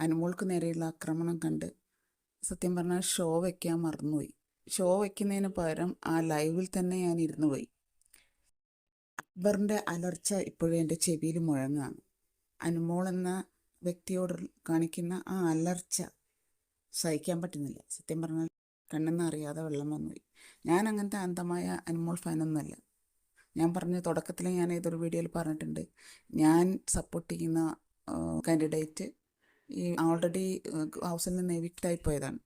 അനുമോൾക്ക് നേരെയുള്ള ആക്രമണം കണ്ട് സത്യം പറഞ്ഞാൽ ഷോ വയ്ക്കാൻ മറന്നുപോയി. ഷോ വയ്ക്കുന്നതിന് പകരം ആ ലൈവിൽ തന്നെ ഞാൻ ഇരുന്നു പോയി. അക്ബറിന്റെ അലർച്ച ഇപ്പോഴും എന്റെ ചെവിയിൽ മുഴങ്ങാണ്. അനുമോൾ എന്ന വ്യക്തിയോട് കാണിക്കുന്ന ആ അലർച്ച സഹിക്കാൻ പറ്റുന്നില്ല. സത്യം പറഞ്ഞാൽ കണ്ണെന്ന് അറിയാതെ വെള്ളം വന്നുപോയി. ഞാൻ അങ്ങനത്തെ അന്ധമായ അനുമോൾ ഫാനൊന്നുമല്ല. ഞാൻ പറഞ്ഞ തുടക്കത്തിൽ ഞാൻ ഏതൊരു വീഡിയോയിൽ പറഞ്ഞിട്ടുണ്ട് ഞാൻ സപ്പോർട്ട് ചെയ്യുന്ന കാൻഡിഡേറ്റ് ഈ ഓൾറെഡി ഹൗസിൽ നിന്ന് എവിക്റ്റായി പോയതാണ്.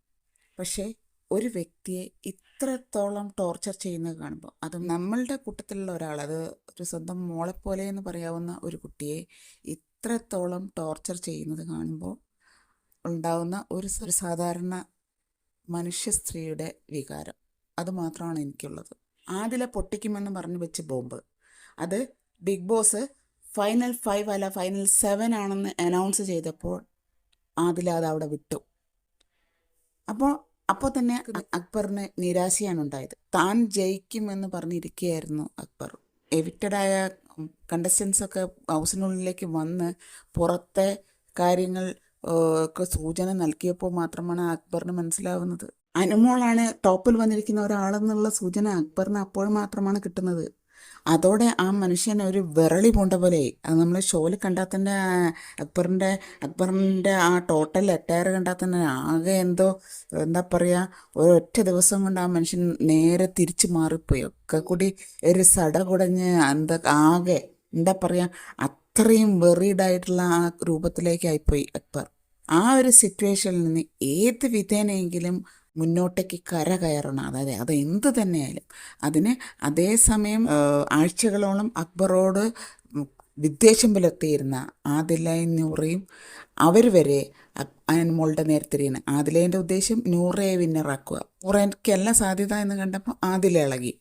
പക്ഷേ ഒരു വ്യക്തിയെ ഇത്രത്തോളം ടോർച്ചർ ചെയ്യുന്നത് കാണുമ്പോൾ അത് നമ്മളുടെ കൂട്ടത്തിലുള്ള ഒരാൾ അത് ഒരു സ്വന്തം മോളെപ്പോലെ എന്ന് പറയാവുന്ന ഒരു കുട്ടിയെ ഇത്രത്തോളം ടോർച്ചർ ചെയ്യുന്നത് കാണുമ്പോൾ ഉണ്ടാവുന്ന ഒരു ഒരു സാധാരണ മനുഷ്യ സ്ത്രീയുടെ വികാരം. അതുമാത്രമാണ് എനിക്കുള്ളത്. ആദിലെ പൊട്ടിക്കുമെന്ന് പറഞ്ഞ് വെച്ച് ബോംബ്. അത് ബിഗ് ബോസ് ഫൈനൽ ഫൈവ് അല്ല ഫൈനൽ സെവൻ ആണെന്ന് അനൗൺസ് ചെയ്തപ്പോൾ ആദില അത് അവിടെ വിട്ടു. അപ്പോൾ അപ്പോൾ തന്നെ അക്ബറിന് നിരാശയാണ് ഉണ്ടായത്. താൻ ജയിക്കുമെന്ന് പറഞ്ഞിരിക്കുകയായിരുന്നു അക്ബർ. എവിക്റ്റഡായ കണ്ടസ്റ്റൻസ് ഒക്കെ ഹൗസിനുള്ളിലേക്ക് വന്ന് പുറത്തെ കാര്യങ്ങൾ ഒക്കെ സൂചന നൽകിയപ്പോൾ മാത്രമാണ് അക്ബറിന് മനസ്സിലാവുന്നത്. അനുമോളാണ് ടോപ്പിൽ വന്നിരിക്കുന്ന ഒരാളെന്നുള്ള സൂചന അക്ബറിന് അപ്പോൾ മാത്രമാണ് കിട്ടുന്നത്. അതോടെ ആ മനുഷ്യൻ ഒരു വിരളി പോണ്ട പോലെ അത് നമ്മൾ ഷോയിൽ കണ്ടാൽ തന്നെ അക്ബറിന്റെ അക്ബറിന്റെ ആ ടോട്ടൽ എട്ടയർ കണ്ടാൽ തന്നെ ആകെ എന്തോ എന്താ പറയുക ഒരൊറ്റ ദിവസം കൊണ്ട് ആ മനുഷ്യൻ നേരെ തിരിച്ചു മാറിപ്പോയി. ഒക്കെ കൂടി ഒരു സട കുടഞ്ഞ് എന്താ ആകെ എന്താ പറയുക അത്രയും വെറീഡായിട്ടുള്ള ആ രൂപത്തിലേക്കായിപ്പോയി അക്ബർ. ആ ഒരു സിറ്റുവേഷനിൽ നിന്ന് ഏത് വിധേനയെങ്കിലും മുന്നോട്ടേക്ക് കര കയറണം. അതായത് അത് എന്ത് തന്നെയായാലും. അതിന് അതേസമയം ആഴ്ചകളോളം അക്ബറോട് വിദ്വേഷം പുലർത്തിയിരുന്ന ആദിലയും നൂറയും അവർ വരെ അനുമോളുടെ അനുമോളുടെ നേരത്തിരിയാണ് ആദിലേന്റെ ഉദ്ദേശം നൂറയെ വിന്നറാക്കുക. നൂറയ്ക്കല്ല സാധ്യത എന്ന് കണ്ടപ്പോൾ ആദില ഇളകി.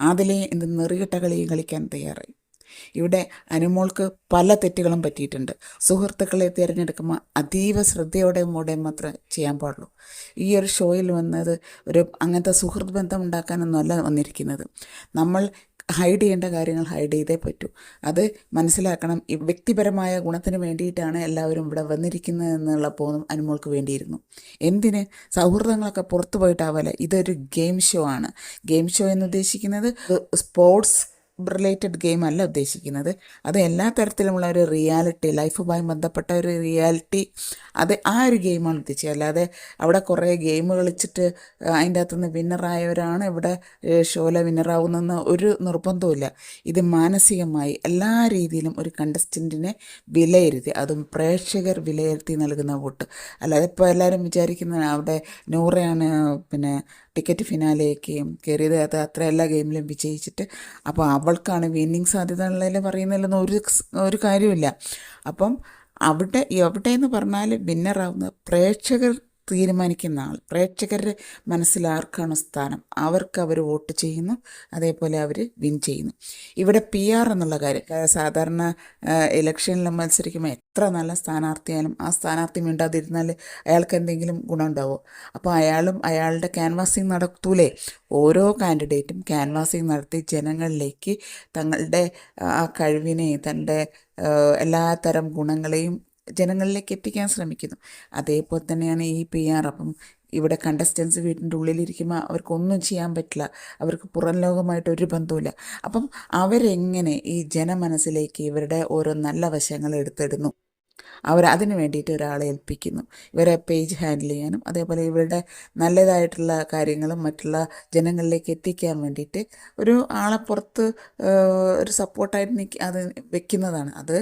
ആദിലെ എന്ത് നെറികെട്ട കളിയും കളിക്കാൻ തയ്യാറായി. ഇവിടെ അനുമോൾക്ക് പല തെറ്റുകളും പറ്റിയിട്ടുണ്ട്. സുഹൃത്തുക്കളെ തിരഞ്ഞെടുക്കുമ്പോൾ അതീവ ശ്രദ്ധയോടെ മൂടെ മാത്രമേ ചെയ്യാൻ പാടുള്ളൂ. ഈ ഒരു ഷോയിൽ വന്നത് ഒരു അങ്ങനത്തെ സുഹൃത്ത് ബന്ധം ഉണ്ടാക്കാനൊന്നുമല്ല വന്നിരിക്കുന്നത്. നമ്മൾ ഹൈഡ് ചെയ്യേണ്ട കാര്യങ്ങൾ ഹൈഡ് ചെയ്തേ പറ്റൂ. അത് മനസ്സിലാക്കണം. വ്യക്തിപരമായ ഗുണത്തിന് വേണ്ടിയിട്ടാണ് എല്ലാവരും ഇവിടെ വന്നിരിക്കുന്നത് എന്നുള്ള ബോധം അനുമോൾക്ക് വേണ്ടിയിരുന്നു. എന്തിന്? സൗഹൃദങ്ങളൊക്കെ പുറത്തു പോയിട്ടാവല്ല? ഇതൊരു ഗെയിം ഷോ ആണ്. ഗെയിം ഷോ എന്ന് ഉദ്ദേശിക്കുന്നത് സ്പോർട്സ് റിലേറ്റഡ് ഗെയിം അല്ല ഉദ്ദേശിക്കുന്നത്. അത് എല്ലാ തരത്തിലുമുള്ള ഒരു റിയാലിറ്റി ലൈഫുമായി ബന്ധപ്പെട്ട ഒരു റിയാലിറ്റി അത് ആ ഒരു ഗെയിമാണ് ഉദ്ദേശിച്ചത്. അല്ലാതെ അവിടെ കുറേ ഗെയിം കളിച്ചിട്ട് അതിന്റെ അകത്തുനിന്ന് വിന്നറായവരാണ് ഇവിടെ ഷോയിലെ വിന്നറാവുന്നെന്ന് ഒരു നിർബന്ധവുമില്ല. ഇത് മാനസികമായി എല്ലാ രീതിയിലും ഒരു കണ്ടസ്റ്റന്റിനെ വിലയിരുത്തി അതും പ്രേക്ഷകർ വിലയിരുത്തി നൽകുന്ന വോട്ട്. അല്ലാതെ ഇപ്പോൾ എല്ലാവരും വിചാരിക്കുന്ന അവിടെ നൂറയാണ് പിന്നെ ടിക്കറ്റ് ഫിനാലേക്ക് കയറിയത് അത് അത്ര എല്ലാ ഗെയിമിലും വിജയിച്ചിട്ട് അപ്പോൾ അവൾക്കാണ് വിന്നിങ് സാധ്യത ഉള്ളതിൽ പറയുന്നില്ലെന്ന് ഒരു ഒരു കാര്യമില്ല അപ്പം അവിടെ എവിടെ എന്ന് പറഞ്ഞാൽ വിന്നറാവുന്ന പ്രേക്ഷകർ തീരുമാനിക്കുന്ന ആൾ. പ്രേക്ഷകരുടെ മനസ്സിൽ ആർക്കാണ് സ്ഥാനം? അവർക്ക് അവർ വോട്ട് ചെയ്യുന്നു അതേപോലെ അവർ വിൻ ചെയ്യുന്നു. ഇവിടെ പി ആർ എന്നുള്ള കാര്യം സാധാരണ ഇലക്ഷനിൽ മത്സരിക്കുമ്പോൾ എത്ര നല്ല സ്ഥാനാർത്ഥിയായാലും ആ സ്ഥാനാർത്ഥി മിണ്ടാതിരുന്നാൽ അയാൾക്ക് എന്തെങ്കിലും ഗുണമുണ്ടാവോ? അപ്പോൾ അയാളും അയാളുടെ ക്യാൻവാസിങ് നടത്തൂലേ. ഓരോ കാൻഡിഡേറ്റും ക്യാൻവാസിങ് നടത്തി ജനങ്ങളിലേക്ക് തങ്ങളുടെ ആ കഴിവിനെ തന്റെ എല്ലാ തരം ഗുണങ്ങളെയും ജനങ്ങളിലേക്ക് എത്തിക്കാൻ ശ്രമിക്കുന്നു. അതേപോലെ തന്നെയാണ് ഈ പി ആർ അപ്പം ഇവിടെ കണ്ടസ്റ്റൻസ് വീട്ടിന്റെ ഉള്ളിലിരിക്കുമ്പോൾ അവർക്കൊന്നും ചെയ്യാൻ പറ്റില്ല. അവർക്ക് പുറം ലോകമായിട്ട് ഒരു ബന്ധവുമില്ല. അപ്പം അവരെങ്ങനെ ഈ ജനമനസ്സിലേക്ക് ഇവരുടെ ഓരോ നല്ല വശങ്ങൾ എടുത്തിടുന്നു? അവർ അതിന് വേണ്ടിയിട്ട് ഒരാളെ ഏൽപ്പിക്കുന്നു. ഇവരെ പേജ് ഹാൻഡിൽ ചെയ്യാനും അതേപോലെ ഇവരുടെ നല്ലതായിട്ടുള്ള കാര്യങ്ങളും മറ്റുള്ള ജനങ്ങളിലേക്ക് എത്തിക്കാൻ വേണ്ടിയിട്ട് ഒരു ആളെ പുറത്ത് ഒരു സപ്പോർട്ടായിട്ട് നിൽക്കി അത് വെക്കുന്നതാണ്. അത്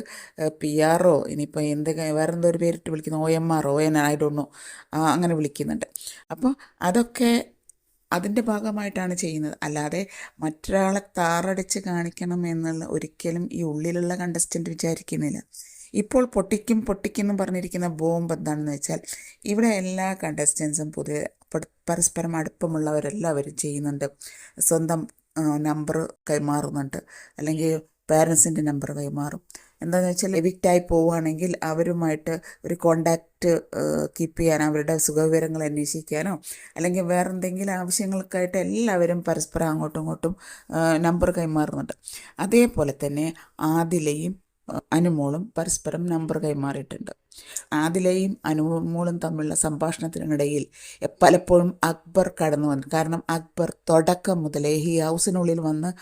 പി ആറോ ഇനിയിപ്പോൾ എന്ത് വേറെ എന്തോ ഒരു പേരിട്ട് വിളിക്കുന്നു O M R O N I don't know അങ്ങനെ വിളിക്കുന്നുണ്ട്. അപ്പോൾ അതൊക്കെ അതിന്റെ ഭാഗമായിട്ടാണ് ചെയ്യുന്നത്. അല്ലാതെ മറ്റൊരാളെ താറടിച്ച് കാണിക്കണം എന്നുള്ള ഒരിക്കലും ഈ ഉള്ളിലുള്ള കണ്ടസ്റ്റന്റ് വിചാരിക്കുന്നില്ല. ഇപ്പോൾ പൊട്ടിക്കും പൊട്ടിക്കും എന്ന് പറഞ്ഞിരിക്കുന്ന ബോംബ് എന്താണെന്ന് വെച്ചാൽ ഇവിടെ എല്ലാ കണ്ടസ്റ്റൻസും പരസ്പരം പരസ്പരം അടുപ്പമുള്ളവരെല്ലാവരും ചെയ്യുന്നുണ്ട്. സ്വന്തം നമ്പർ കൈമാറുന്നുണ്ട്. അല്ലെങ്കിൽ പാരൻസിന്റെ നമ്പർ കൈമാറും. എന്താണെന്ന് വെച്ചാൽ എവിക്റ്റായി പോവുകയാണെങ്കിൽ അവരുമായിട്ട് ഒരു കോണ്ടാക്റ്റ് കീപ്പ് ചെയ്യാൻ അവരുടെ സുഖവിവരങ്ങൾ അന്വേഷിക്കാനോ അല്ലെങ്കിൽ വേറെന്തെങ്കിലും ആവശ്യങ്ങൾക്കായിട്ട് എല്ലാവരും പരസ്പരം അങ്ങോട്ടും ഇങ്ങോട്ടും നമ്പർ കൈമാറുന്നുണ്ട്. അതേപോലെ തന്നെ ആദിലയും അനുമോളും പരസ്പരം നമ്പർ കൈമാറിയിട്ടുണ്ട്. ആദിലയും അനുമോളും തമ്മിലുള്ള സംഭാഷണത്തിനിടയിൽ പലപ്പോഴും അക്ബർ കടന്നു വന്നു. കാരണം അക്ബർ തുടക്കം മുതലേ ഈ ഹൗസിനുള്ളിൽ വന്ന്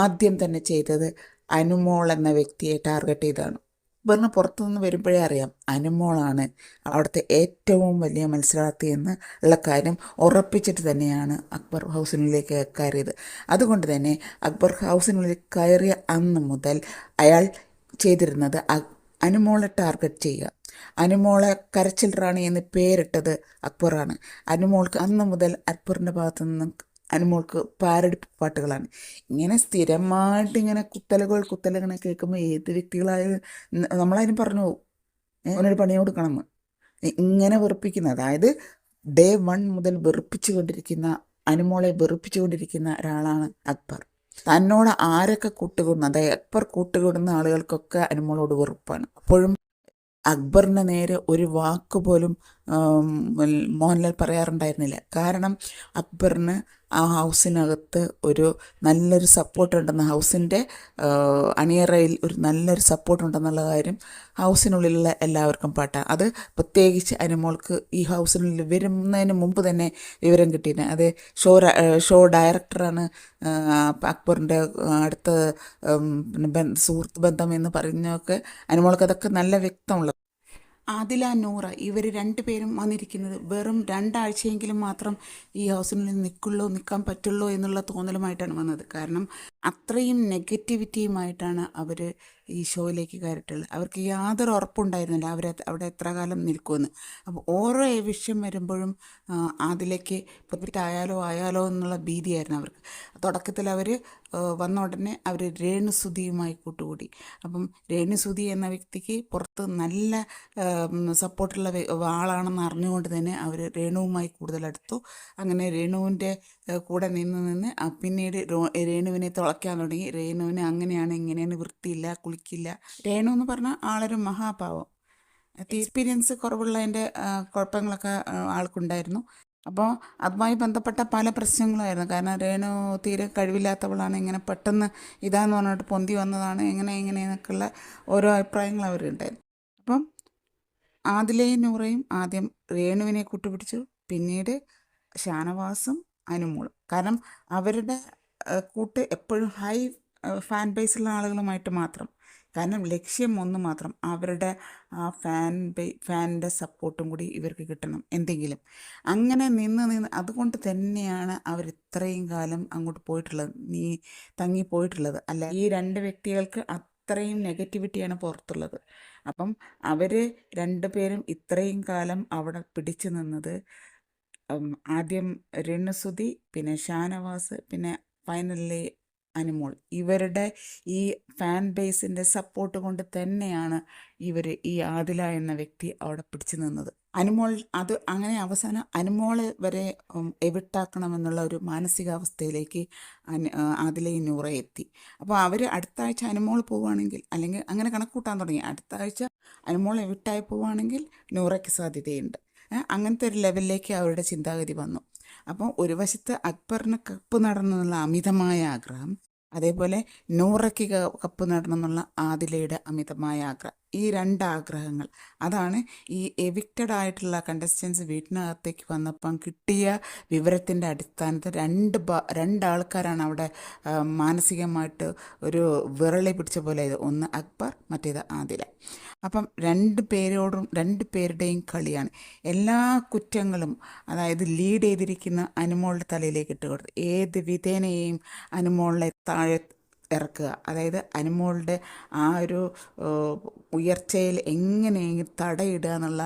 ആദ്യം തന്നെ ചെയ്തത് അനുമോൾ എന്ന വ്യക്തിയെ ടാർഗറ്റ് ചെയ്താണ് അക്ബറിന് പുറത്തുനിന്ന് വരുമ്പോഴേ അറിയാം അനുമോളാണ് അവിടുത്തെ ഏറ്റവും വലിയ മത്സരാർത്ഥി എന്ന് ഉള്ള കാര്യം ഉറപ്പിച്ചിട്ട് തന്നെയാണ് അക്ബർ ഹൗസിനുള്ളിലേക്ക് കയറിയത്. അതുകൊണ്ട് തന്നെ അക്ബർ ഹൗസിനുള്ളിൽ കയറിയ അന്ന് മുതൽ അയാൾ ചെയ്തിരുന്നത്. അനുമോളെ ടാർഗറ്റ് ചെയ്യുക. അനുമോളെ കരച്ചിൽ റാണി എന്ന് പേരിട്ടത് അക്ബറാണ്. അനുമോൾക്ക് അന്ന് മുതൽ അക്ബറിന്റെ ഭാഗത്തു നിന്നും അനുമോൾക്ക് പാരടി പാട്ടുകളാണ്. ഇങ്ങനെ സ്ഥിരമായിട്ട് ഇങ്ങനെ കുത്തലുകൾ കുത്തലുകൾ കേൾക്കുമ്പോൾ ഏത് വ്യക്തികളായാലും നമ്മളതിന് പറഞ്ഞു പോകും അവനൊരു പണി കൊടുക്കണം. ഇങ്ങനെ വെറുപ്പിക്കുന്ന അതായത് ഡേ വൺ മുതൽ വെറുപ്പിച്ചു കൊണ്ടിരിക്കുന്ന അനുമോളെ വെറുപ്പിച്ചു കൊണ്ടിരിക്കുന്ന ഒരാളാണ് അക്ബർ. തന്നോട് ആരൊക്കെ കൂട്ടുകൂടുന്നു? അതായത് അക്ബർ കൂട്ടുകൂടുന്ന ആളുകൾക്കൊക്കെ അനുമോളോട് വെറുപ്പാണ്. അപ്പോഴും അക്ബറിന് നേരെ ഒരു വാക്ക് പോലും മോഹൻലാൽ പറയാറുണ്ടായിരുന്നില്ല. കാരണം അക്ബറിന് ആ ഹൗസിനകത്ത് ഒരു നല്ലൊരു സപ്പോർട്ട് ഉണ്ടെന്ന് ഹൗസിന്റെ അണിയറയിൽ ഒരു നല്ലൊരു സപ്പോർട്ട് ഉണ്ടെന്നുള്ള കാര്യം ഹൗസിനുള്ളിലുള്ള എല്ലാവർക്കും പാട്ടാണ് അത് പ്രത്യേകിച്ച് അനുമോൾക്ക് ഈ ഹൗസിനുള്ളിൽ വരുന്നതിന് മുമ്പ് തന്നെ വിവരം കിട്ടിയിരുന്നു അത് ഷോ ഷോ ഡയറക്ടറാണ് അക്ബറിന്റെ അടുത്ത സുഹൃത്ത് ബന്ധം എന്ന് പറഞ്ഞൊക്കെ അനുമോൾക്ക് അതൊക്കെ നല്ല വ്യക്തമുള്ള ആദില നൂറ ഇവർ രണ്ടുപേരും വന്നിരിക്കുന്നത് വെറും രണ്ടാഴ്ചയെങ്കിലും മാത്രം ഈ ഹൗസിനുള്ളിൽ നിൽക്കുള്ളൂ നിൽക്കാൻ പറ്റുള്ളൂ എന്നുള്ള തോന്നലുമായിട്ടാണ് വന്നത്. കാരണം അത്രയും നെഗറ്റിവിറ്റിയുമായിട്ടാണ് അവർ ഈ ഷോയിലേക്ക് കയറിയിട്ടുള്ളത്. അവർക്ക് യാതൊരു ഉറപ്പുണ്ടായിരുന്നില്ല. അവർ അവിടെ എത്ര കാലം നിൽക്കുമെന്ന്. അപ്പോൾ ഓരോ വിഷയം വരുമ്പോഴും അതിലേക്ക് ആയാലോ ആയാലോ എന്നുള്ള ഭീതിയായിരുന്നു അവർക്ക്. തുടക്കത്തിൽ അവർ വന്ന ഉടനെ അവർ രേണുസുതിയുമായി കൂട്ടുകൂടി. അപ്പം രേണുസുതി എന്ന വ്യക്തിക്ക് പുറത്ത് നല്ല സപ്പോർട്ടുള്ള ആളാണെന്ന് അറിഞ്ഞുകൊണ്ട് തന്നെ അവർ രേണുവുമായി കൂടുതലെടുത്തു. അങ്ങനെ രേണുവിന്റെ കൂടെ നിന്ന് നിന്ന് പിന്നീട് രേണുവിനെ തുളയ്ക്കാൻ തുടങ്ങി. രേണുവിന് അങ്ങനെയാണ് ഇങ്ങനെയാണ് വൃത്തിയില്ല കുളിക്കില്ല രേണു എന്ന് പറഞ്ഞാൽ ആളൊരു മഹാഭാവം എക്സ്പീരിയൻസ് കുറവുള്ളതിന്റെ കുഴപ്പങ്ങളൊക്കെ ആൾക്കുണ്ടായിരുന്നു. അപ്പോൾ അതുമായി ബന്ധപ്പെട്ട പല പ്രശ്നങ്ങളായിരുന്നു. കാരണം രേണു തീരെ കഴിവില്ലാത്തവളാണ്. ഇങ്ങനെ പെട്ടെന്ന് ഇതാന്ന് പറഞ്ഞിട്ട് പൊന്തി വന്നതാണ്. എങ്ങനെ എങ്ങനെയെന്നൊക്കെയുള്ള ഓരോ അഭിപ്രായങ്ങൾ അവരുണ്ടായിരുന്നു. അപ്പം ആദിലയും നൂറയും ആദ്യം രേണുവിനെ കൂട്ടുപിടിച്ചു. പിന്നീട് ഷാനവാസും അനുമോളും. കാരണം അവരുടെ കൂട്ട് എപ്പോഴും ഹൈ ഫാൻ ബേസുള്ള ആളുകളുമായിട്ട് മാത്രം. കാരണം ലക്ഷ്യം ഒന്ന് മാത്രം അവരുടെ ആ ഫാൻ ബേ ഫാനിന്റെ സപ്പോർട്ടും കൂടി ഇവർക്ക് കിട്ടണം എന്തെങ്കിലും. അങ്ങനെ നിന്ന് നിന്ന് അതുകൊണ്ട് തന്നെയാണ് അവർ ഇത്രയും കാലം അങ്ങോട്ട് പോയിട്ടുള്ളത്. നീ തങ്ങി പോയിട്ടുള്ളത് അല്ല ഈ രണ്ട് വ്യക്തികൾക്ക് അത്രയും നെഗറ്റിവിറ്റിയാണ് പുറത്തുള്ളത്. അപ്പം അവർ രണ്ടുപേരും ഇത്രയും കാലം അവിടെ പിടിച്ചു നിന്നത് ആദ്യം രണ്ണുസുതി പിന്നെ ഷാനവാസ് പിന്നെ ഫൈനലി അനുമോൾ. ഇവരുടെ ഈ ഫാൻ ബേസിന്റെ സപ്പോർട്ട് കൊണ്ട് തന്നെയാണ് ഇവർ ഈ ആദില എന്ന വ്യക്തി അവിടെ പിടിച്ചു നിന്നത്. അനുമോൾ അത് അങ്ങനെ അവസാനം അനുമോളെ വരെ എവിട്ടാക്കണമെന്നുള്ള ഒരു മാനസികാവസ്ഥയിലേക്ക് ആദിലയും നൂറ എത്തി. അപ്പോൾ അവർ അടുത്ത ആഴ്ച അനുമോൾ പോവുകയാണെങ്കിൽ അല്ലെങ്കിൽ അങ്ങനെ കണക്കൂട്ടാൻ തുടങ്ങി. അടുത്ത ആഴ്ച അനുമോൾ എവിട്ടായി പോവുകയാണെങ്കിൽ നൂറയ്ക്ക് സാധ്യതയുണ്ട്. അങ്ങനത്തെ ഒരു ലെവലിലേക്ക് അവരുടെ ചിന്താഗതി വന്നു. അപ്പോൾ ഒരു വശത്ത് അക്ബറിന് കപ്പ് നടന്നുള്ള അമിതമായ ആഗ്രഹം അതേപോലെ നൂറയ്ക്ക് കപ്പ് നടണമെന്നുള്ള ആദിലയുടെ അമിതമായ ആഗ്രഹം. ഈ രണ്ട് ആഗ്രഹങ്ങൾ അതാണ് ഈ എവിക്റ്റഡ് ആയിട്ടുള്ള കണ്ടസ്റ്റൻസ് വീട്ടിനകത്തേക്ക് വന്നപ്പം കിട്ടിയ വിവരത്തിന്റെ അടിസ്ഥാനത്തിൽ രണ്ട് രണ്ടാൾക്കാരാണ് അവിടെ മാനസികമായിട്ട് ഒരു വിറളി പിടിച്ച പോലെ ഇത് ഒന്ന് അക്ബർ മറ്റേത് ആദില. അപ്പം രണ്ട് പേരോടും രണ്ട് പേരുടെയും കളിയാണ്. എല്ലാ കുറ്റങ്ങളും അതായത് ലീഡ് ചെയ്തിരിക്കുന്ന അനുമോളുടെ തലയിലേക്ക് ഇട്ട് കൊടുത്ത് ഏത് വിധേനയെയും അനുമോളിനെ താഴെ ഇറക്കുക. അതായത് അനിമോളുടെ ആ ഒരു ഉയർച്ചയിൽ എങ്ങനെയെങ്കിലും തടയിടുക എന്നുള്ള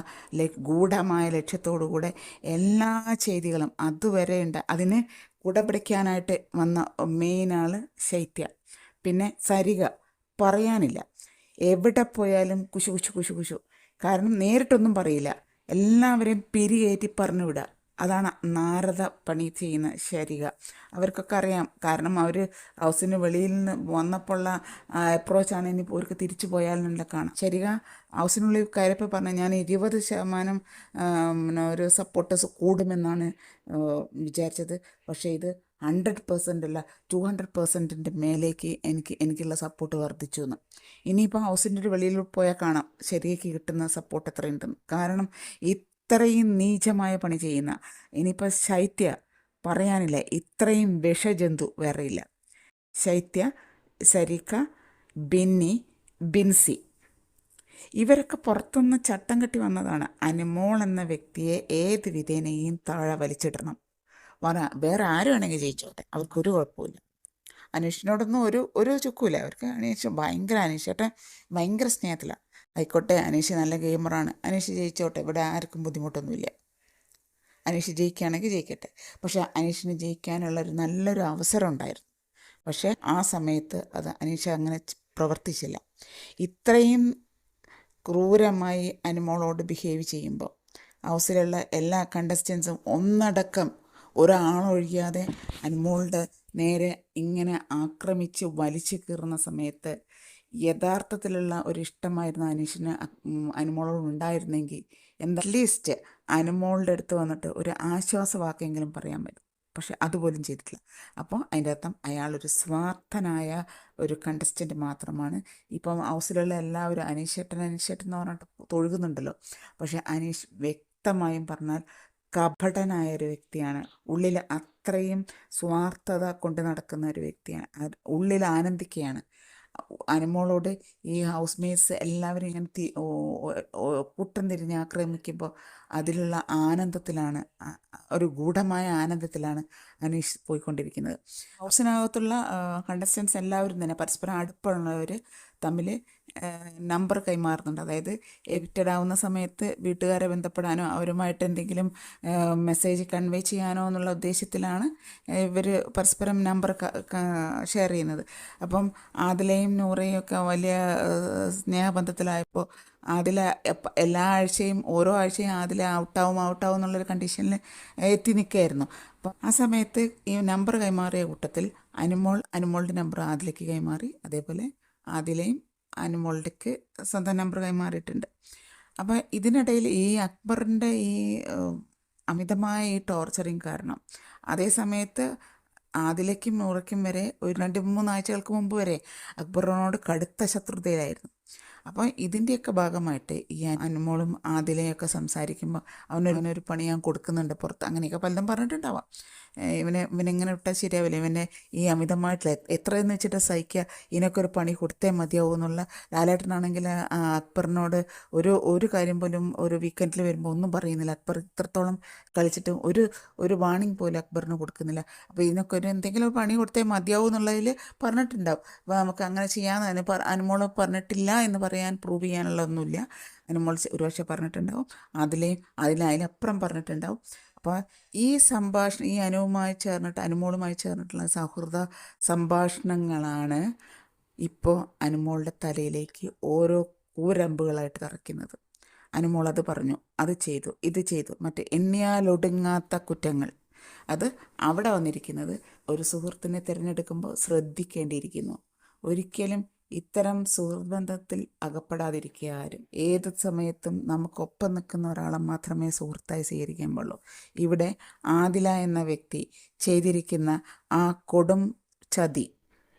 ഗൂഢമായ ലക്ഷ്യത്തോടു കൂടെ എല്ലാ ചെയ്തികളും അതുവരെ ഉണ്ട്. അതിന് കുടപിടിക്കാനായിട്ട് വന്ന മെയിൻ ആൾ ശൈത്യ. പിന്നെ സരിക പറയാനില്ല. എവിടെ പോയാലും കുശു കുശു കുശു കുശു. കാരണം നേരിട്ടൊന്നും പറയില്ല. എല്ലാവരെയും പിരികേറ്റി പറഞ്ഞു വിടുക അതാണ് നാരദ പണി ചെയ്യുന്ന ശരിക. അവർക്കൊക്കെ അറിയാം. കാരണം അവർ ഹൗസിന് വെളിയിൽ നിന്ന് വന്നപ്പോഴുള്ള അപ്രോച്ചാണ് ഇനി അവർക്ക് തിരിച്ചു പോയാലെന്നുള്ള കാണാം. ശരിക ഹൗസിനുള്ളിൽ കയറിയപ്പോൾ പറഞ്ഞു ഞാൻ ഇരുപത് ശതമാനം പിന്നെ ഒരു സപ്പോർട്ടേഴ്സ് കൂടുമെന്നാണ് വിചാരിച്ചത്. പക്ഷേ ഇത് ഹൺഡ്രഡ് പെർസെന്റ് അല്ല ടു ഹൺഡ്രഡ് പെർസെന്റിന്റെ മേലേക്ക് എനിക്ക് എനിക്കുള്ള സപ്പോർട്ട് വർദ്ധിച്ചു എന്ന്. ഇനിയിപ്പോൾ ഹൗസിന്റെ ഒരു വെളിയിൽ പോയാൽ കാണാം. ശരിയാക്കി കിട്ടുന്ന സപ്പോർട്ട് എത്രയുണ്ടെന്ന്. കാരണം ഇത്രയും നീചമായ പണി ചെയ്യുന്ന. ഇനിയിപ്പോൾ ശൈത്യ പറയാനില്ല. ഇത്രയും വിഷജന്തു വേറെ ഇല്ല ശൈത്യ സരിക്ക ബിന്നി ബിൻസി. ഇവരൊക്കെ പുറത്തുനിന്ന് ചട്ടം കെട്ടി വന്നതാണ്. അനുമോൾ എന്ന വ്യക്തിയെ ഏത് വിധേനയും താഴെ വലിച്ചിടണം. വറ വേറെ ആരും വേണമെങ്കിൽ ജയിച്ചോട്ടെ. അവർക്കൊരു കുഴപ്പമില്ല അനീഷിനോടൊന്നും ഒരു ഒരു ചുക്കുമില്ല. അവർക്ക് അനീഷ് ഭയങ്കര അനീഷേട്ടൻ ഭയങ്കര സ്നേഹത്തിലാണ് ആയിക്കോട്ടെ അനീഷ് നല്ല ഗെയിമറാണ്. അനീഷ് ജയിച്ചോട്ടെ ഇവിടെ ആർക്കും ബുദ്ധിമുട്ടൊന്നുമില്ല. അനീഷ് ജയിക്കുകയാണെങ്കിൽ ജയിക്കട്ടെ. പക്ഷേ അനീഷിന് ജയിക്കാനുള്ള ഒരു നല്ലൊരു അവസരം ഉണ്ടായിരുന്നു. പക്ഷേ ആ സമയത്ത് അത് അനീഷ അങ്ങനെ പ്രവർത്തിച്ചില്ല. ഇത്രയും ക്രൂരമായി അനുമോളോട് ബിഹേവ് ചെയ്യുമ്പോൾ ഹൗസിലുള്ള എല്ലാ കണ്ടസ്റ്റൻസും ഒന്നടക്കം ഒരാളൊഴിയാതെ അനുമോളുടെ നേരെ ഇങ്ങനെ ആക്രമിച്ച് വലിച്ചു കീറുന്ന സമയത്ത് യഥാർത്ഥത്തിലുള്ള ഒരു ഇഷ്ടമായിരുന്നു അനീഷിന് അനുമോളോട് ഉണ്ടായിരുന്നെങ്കിൽ എന്താ അറ്റ്ലീസ്റ്റ് അനുമോളുടെ അടുത്ത് വന്നിട്ട് ഒരു ആശ്വാസവാക്കെങ്കിലും പറയാൻ പറ്റും. പക്ഷെ അതുപോലും ചെയ്തിട്ടില്ല. അപ്പോൾ അതിന്റെ അർത്ഥം അയാളൊരു സ്വാർത്ഥനായ ഒരു കണ്ടസ്റ്റന്റ് മാത്രമാണ്. ഇപ്പം ഹൗസിലുള്ള എല്ലാവരും അനീഷേട്ടൻ അനീഷേട്ടൻ എന്ന് പറഞ്ഞിട്ട് തൊഴുകുന്നുണ്ടല്ലോ. പക്ഷേ അനീഷ് വ്യക്തമായും പറഞ്ഞാൽ കപടനായ ഒരു വ്യക്തിയാണ്. ഉള്ളിൽ അത്രയും സ്വാർത്ഥത കൊണ്ട് നടക്കുന്ന ഒരു വ്യക്തിയാണ്. ഉള്ളിൽ ആനന്ദിക്കുകയാണ്. അനുമോളോട് ഈ ഹൗസ് മേറ്റ്സ് എല്ലാവരും ഇങ്ങനെ കുട്ടം തിരിഞ്ഞ് ആക്രമിക്കുമ്പോൾ അതിലുള്ള ആനന്ദത്തിലാണ് ഒരു ഗൂഢമായ ആനന്ദത്തിലാണ് അനീഷ് പോയിക്കൊണ്ടിരിക്കുന്നത്. ഹൗസിനകത്തുള്ള കണ്ടസ്റ്റൻസ് എല്ലാവരും തന്നെ പരസ്പരം അടുപ്പമുള്ളവർ തമ്മിൽ നമ്പർ കൈമാറുന്നുണ്ട്. അതായത് എവിക്റ്റഡ് ആവുന്ന സമയത്ത് വീട്ടുകാരെ ബന്ധപ്പെടാനോ അവരുമായിട്ട് എന്തെങ്കിലും മെസ്സേജ് കൺവേ ചെയ്യാനോ എന്നുള്ള ഉദ്ദേശത്തിലാണ് ഇവർ പരസ്പരം നമ്പർ ഷെയർ ചെയ്യുന്നത്. അപ്പം ആദിലയും നൂറയും ഒക്കെ വലിയ സ്നേഹബന്ധത്തിലായപ്പോൾ ആദില എല്ലാ ആഴ്ചയും ഓരോ ആഴ്ചയും അതിൽ ഔട്ടാവും ഔട്ടാവും എന്നുള്ളൊരു കണ്ടീഷനിൽ എത്തി നിൽക്കുകയായിരുന്നു അപ്പം ആ സമയത്ത് ഈ നമ്പർ കൈമാറിയ കൂട്ടത്തിൽ അനുമോൾ അനുമോളുടെ നമ്പർ ആദിലേക്ക് കൈമാറി. അതേപോലെ ആദിലയും അനുമോളുടേക്ക് സ്വന്തം നമ്പർ കൈമാറിയിട്ടുണ്ട്. അപ്പോൾ ഇതിനിടയിൽ ഈ അക്ബറിന്റെ ഈ അമിതമായ ഈ ടോർച്ചറിങ് കാരണം അതേ സമയത്ത് ആദിലേക്കും നൂറയ്ക്കും വരെ ഒരു രണ്ട് മൂന്നാഴ്ചകൾക്ക് മുമ്പ് വരെ അക്ബറിനോട് കടുത്ത ശത്രുതയിലായിരുന്നു. അപ്പോൾ ഇതിന്റെയൊക്കെ ഭാഗമായിട്ട് ഈ അനുമോളും ആദിലയൊക്കെ സംസാരിക്കുമ്പോൾ അവനൊരു പണി ഞാൻ കൊടുക്കുന്നുണ്ട് പുറത്ത് അങ്ങനെയൊക്കെ പലതും പറഞ്ഞിട്ടുണ്ടാവാം. ഇവനെ ഇവനെങ്ങനെ വിട്ടാൽ ശരിയാവില്ല. ഇവനെ ഈ അമിതമായിട്ടുള്ള എത്രയെന്ന് വെച്ചിട്ട് സഹിക്കുക ഇതിനൊക്കെ ഒരു പണി കൊടുത്തേ മതിയാവും എന്നുള്ള ലാലേട്ടനാണെങ്കിൽ അക്ബറിനോട് ഒരു ഒരു കാര്യം പോലും ഒരു വീക്കെൻഡിൽ വരുമ്പോൾ ഒന്നും പറയുന്നില്ല. അക്ബർ ഇത്രത്തോളം കളിച്ചിട്ട് ഒരു ഒരു വാണിംഗ് പോലും അക്ബറിന് കൊടുക്കുന്നില്ല. അപ്പോൾ ഇതിനൊക്കെ ഒരു എന്തെങ്കിലും പണി കൊടുത്തേ മതിയാവും എന്നുള്ളതിൽ പറഞ്ഞിട്ടുണ്ടാവും. അപ്പോൾ നമുക്ക് അങ്ങനെ ചെയ്യാമെന്ന് അനുമോൾ പറഞ്ഞിട്ടില്ല എന്ന് പറയാൻ പ്രൂവ് ചെയ്യാനുള്ളതൊന്നുമില്ല അനുമോൾ ഒരുപക്ഷെ പറഞ്ഞിട്ടുണ്ടാവും. അതിലെയും അതിലതിലപ്പുറം പറഞ്ഞിട്ടുണ്ടാവും. അപ്പോൾ ഈ സംഭാഷണം ഈ അനുവുമായി ചേർന്നിട്ട് അനുമോളുമായി ചേർന്നിട്ടുള്ള സൗഹൃദ സംഭാഷണങ്ങളാണ് ഇപ്പോൾ അനുമോളുടെ തലയിലേക്ക് ഓരോ കൂരമ്പുകളായിട്ട് തറയ്ക്കുന്നത് അനുമോൾ അത് പറഞ്ഞു അത് ചെയ്തു ഇത് ചെയ്തു മറ്റേ എണ്ണിയാലൊടുങ്ങാത്ത കുറ്റങ്ങൾ. അത് അവിടെ വന്നിരിക്കുന്നത് ഒരു സുഹൃത്തിനെ തിരഞ്ഞെടുക്കുമ്പോൾ ശ്രദ്ധിക്കേണ്ടിയിരിക്കുന്നു. ഒരിക്കലും ഇത്തരം സുഹൃത്ബന്ധത്തിൽ അകപ്പെടാതിരിക്കുക ആരും ഏത് സമയത്തും നമുക്കൊപ്പം നിൽക്കുന്ന ഒരാളെ മാത്രമേ സുഹൃത്തായി സ്വീകരിക്കാൻ പാടുള്ളൂ ഇവിടെ ആദില എന്ന വ്യക്തി ചെയ്തിരിക്കുന്ന ആ കൊടും ചതി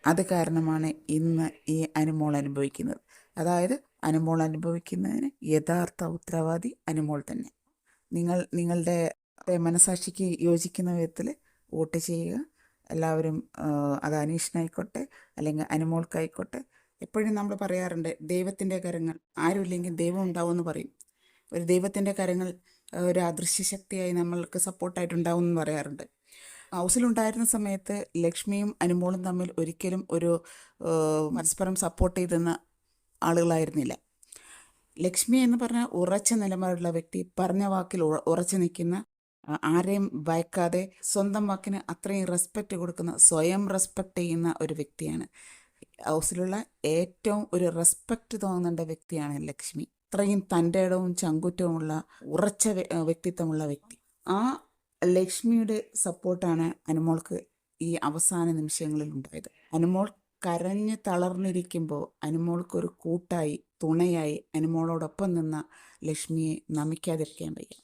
അത് കാരണമാണ് ഇന്ന് ഈ അനുമോൾ അനുഭവിക്കുന്നത്. അതായത് അനുമോൾ അനുഭവിക്കുന്നതിന് യഥാർത്ഥ ഉത്തരവാദി അനുമോൾ തന്നെ. നിങ്ങൾ നിങ്ങളുടെ മനസാക്ഷിക്ക് യോജിക്കുന്ന വിധത്തിൽ വോട്ട് ചെയ്യുക. എല്ലാവരും അത് അനീഷിനായിക്കോട്ടെ അല്ലെങ്കിൽ അനുമോൾക്കായിക്കോട്ടെ എപ്പോഴും നമ്മൾ പറയാറുണ്ട് ദൈവത്തിന്റെ കരങ്ങൾ ആരുമില്ലെങ്കിൽ ദൈവം ഉണ്ടാവുമെന്ന് പറയും. ഒരു ദൈവത്തിന്റെ കരങ്ങൾ ഒരു അദൃശ്യ ശക്തിയായി നമ്മൾക്ക് സപ്പോർട്ടായിട്ടുണ്ടാവും എന്ന് പറയാറുണ്ട്. ഹൗസിലുണ്ടായിരുന്ന സമയത്ത് ലക്ഷ്മിയും അനുമോളും തമ്മിൽ ഒരിക്കലും ഒരു പരസ്പരം സപ്പോർട്ട് ചെയ്തെന്ന ആളുകളായിരുന്നില്ല. ലക്ഷ്മി എന്ന് പറഞ്ഞാൽ ഉറച്ച നിലപാടുള്ള വ്യക്തി പറഞ്ഞ വാക്കിൽ ഉറച്ചു നിൽക്കുന്ന ആരെയും ഭയക്കാതെ സ്വന്തം വാക്കിന് അത്രയും റെസ്പെക്റ്റ് കൊടുക്കുന്ന സ്വയം റെസ്പെക്റ്റ് ചെയ്യുന്ന ഒരു വ്യക്തിയാണ്. ഹൗസിലുള്ള ഏറ്റവും ഒരു റെസ്പെക്റ്റ് തോന്നേണ്ട വ്യക്തിയാണ് ലക്ഷ്മി. ഇത്രയും തന്റെ ഇടവും ചങ്കുറ്റവുമുള്ള ഉറച്ച വ്യക്തിത്വമുള്ള വ്യക്തി. ആ ലക്ഷ്മിയുടെ സപ്പോർട്ടാണ് അനുമോൾക്ക് ഈ അവസാന നിമിഷങ്ങളിൽ ഉണ്ടായത്. അനുമോൾ കരഞ്ഞ് തളർന്നിരിക്കുമ്പോൾ അനുമോൾക്കൊരു കൂട്ടായി തുണയായി അനുമോളോടൊപ്പം നിന്ന ലക്ഷ്മിയെ നമിക്കാതിരിക്കാൻ വയ്യ.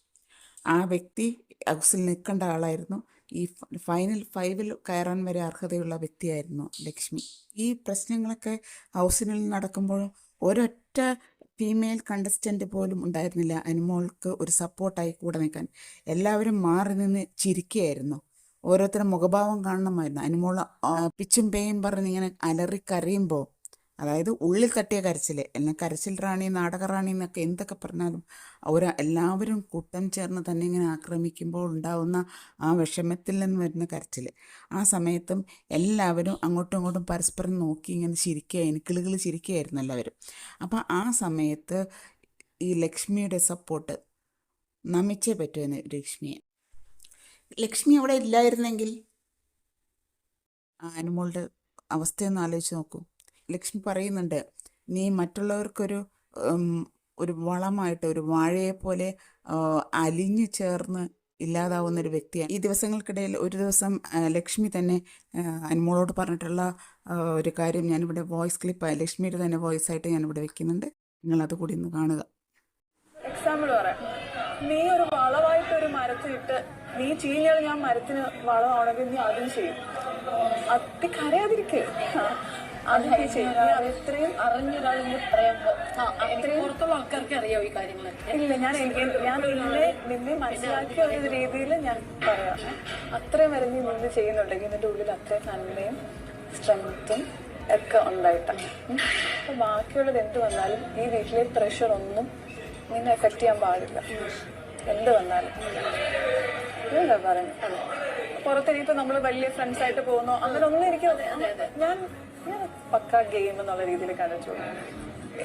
ആ വ്യക്തി ഹൗസിൽ നിൽക്കേണ്ട ആളായിരുന്നു. ഈ ഫൈനൽ ഫൈവിൽ കയറാൻ വരെ അർഹതയുള്ള വ്യക്തിയായിരുന്നു ലക്ഷ്മി. ഈ പ്രശ്നങ്ങളൊക്കെ ഹൗസിനിൽ നടക്കുമ്പോൾ ഒരൊറ്റ ഫീമെയിൽ കണ്ടസ്റ്റന്റ് പോലും ഉണ്ടായിരുന്നില്ല. അനുമോൾക്ക് ഒരു സപ്പോർട്ടായി കൂടെ നിൽക്കാൻ. എല്ലാവരും മാറി നിന്ന് ചിരിക്കുകയായിരുന്നു. ഓരോരുത്തരും മുഖഭാവം കാണണമായിരുന്നു. അനുമോൾ പിച്ചും പേയും പറഞ്ഞ് ഇങ്ങനെ അലറി കരയുമ്പോൾ അതായത് ഉള്ളിൽ തട്ടിയ കരച്ചിൽ എന്നെ കരച്ചിൽ റാണി നാടക റാണി എന്നൊക്കെ എന്തൊക്കെ പറഞ്ഞാലും അവർ എല്ലാവരും കൂട്ടം ചേർന്ന് തന്നെ ഇങ്ങനെ ആക്രമിക്കുമ്പോൾ ഉണ്ടാവുന്ന ആ വിഷമത്തിൽ നിന്ന് വരുന്ന കരച്ചിൽ ആ സമയത്തും എല്ലാവരും അങ്ങോട്ടും ഇങ്ങോട്ടും പരസ്പരം നോക്കി ഇങ്ങനെ ചിരിക്കുകയായിരുന്നു എനിക്കിളുകൾ ചിരിക്കുകയായിരുന്നു എല്ലാവരും. അപ്പോൾ ആ സമയത്ത് ഈ ലക്ഷ്മിയുടെ സപ്പോർട്ട് നമിച്ചേ പറ്റുമെന്ന് ലക്ഷ്മിയെ. ലക്ഷ്മി അവിടെ ഇല്ലായിരുന്നെങ്കിൽ? ആ അനുമോളുടെ അവസ്ഥയൊന്ന് ആലോചിച്ച് നോക്കൂ. ലക്ഷ്മി പറയുന്നുണ്ട് നീ മറ്റുള്ളവർക്കൊരു ഒരു വളമായിട്ട് ഒരു വാഴയെ പോലെ അലിഞ്ഞു ചേർന്ന് ഇല്ലാതാവുന്ന ഒരു വ്യക്തിയാണ്. ഈ ദിവസങ്ങൾക്കിടയിൽ ഒരു ദിവസം ലക്ഷ്മി തന്നെ അനുമോളോട് പറഞ്ഞിട്ടുള്ള ഒരു കാര്യം ഞാനിവിടെ വോയിസ് ക്ലിപ്പായി ലക്ഷ്മിയുടെ തന്നെ വോയിസ് ആയിട്ട് ഞാനിവിടെ വെക്കുന്നുണ്ട്. നിങ്ങൾ അത് കൂടി ഒന്ന് കാണുക. എക്സാമ്പിൾ പറയാം നീ ഒരു വളമായിട്ട് ഒരു മരത്തിലിട്ട് നീ ചീഞ്ഞാൽ ഞാൻ മരത്തിന് വളമാണെങ്കിൽ നീ അതും ചെയ്യും. അത് കരയാതിരിക്കുക അതും നീ ചെയ്യും നീ അത്രയും അറിഞ്ഞൊരാളിങ്ങനെ പറയുമ്പോ അത്രയും പുറത്തുള്ള ആൾക്കാർക്ക് അറിയാം ഈ കാര്യങ്ങൾ ഇല്ല ഞാൻ എനിക്ക് ഞാൻ നിന്നെ നിന്നെ മനസ്സിലാക്കിയ ഒരു രീതിയിൽ ഞാൻ പറയാം. അത്രയും വരെ നീ നിന്ന് ചെയ്യുന്നുണ്ടെങ്കിൽ നിന്റെ ഉള്ളിൽ അത്രയും നന്മയും സ്ട്രെങ്ത്തും ഒക്കെ ഉണ്ടായിട്ടാണ്. അപ്പൊ ബാക്കിയുള്ളത് എന്ത് വന്നാലും ഈ വീട്ടിലെ പ്രഷർ ഒന്നും നിന്നെ എഫക്ട് ചെയ്യാൻ പാടില്ല. എന്ത് വന്നാലും. പറഞ്ഞു പറയുന്നത്? പുറത്ത് ഇനിയിപ്പോ നമ്മൾ വലിയ ഫ്രണ്ട്സ് ആയിട്ട് പോകുന്നു അങ്ങനെ ഒന്നും എനിക്ക് ഞാൻ ഞാൻ പക്ക ഗെയിം എന്നുള്ള രീതിയിൽ കണ്ടിച്ചു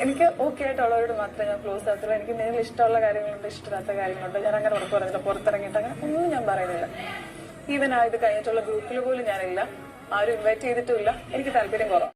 എനിക്ക് ഓക്കെ ആയിട്ടുള്ളവരോട് മാത്രമേ ഞാൻ ക്ലോസ് ആകത്തുള്ളൂ. എനിക്ക് നിന്നിൽ ഇഷ്ടമുള്ള കാര്യങ്ങളുണ്ട് ഇഷ്ടമില്ലാത്ത കാര്യങ്ങളുണ്ട്. ഞാൻ അങ്ങനെ ഉറപ്പ് പറഞ്ഞില്ല പുറത്തിറങ്ങിയിട്ട് അങ്ങനെ ഒന്നും ഞാൻ പറയുന്നില്ല. ഈവൻ ആ ഇത് കഴിഞ്ഞിട്ടുള്ള ഗ്രൂപ്പിൽ പോലും ഞാനില്ല. ആരും ഇൻവൈറ്റ് ചെയ്തിട്ടുമില്ല എനിക്ക് താല്പര്യം കുറവാണ്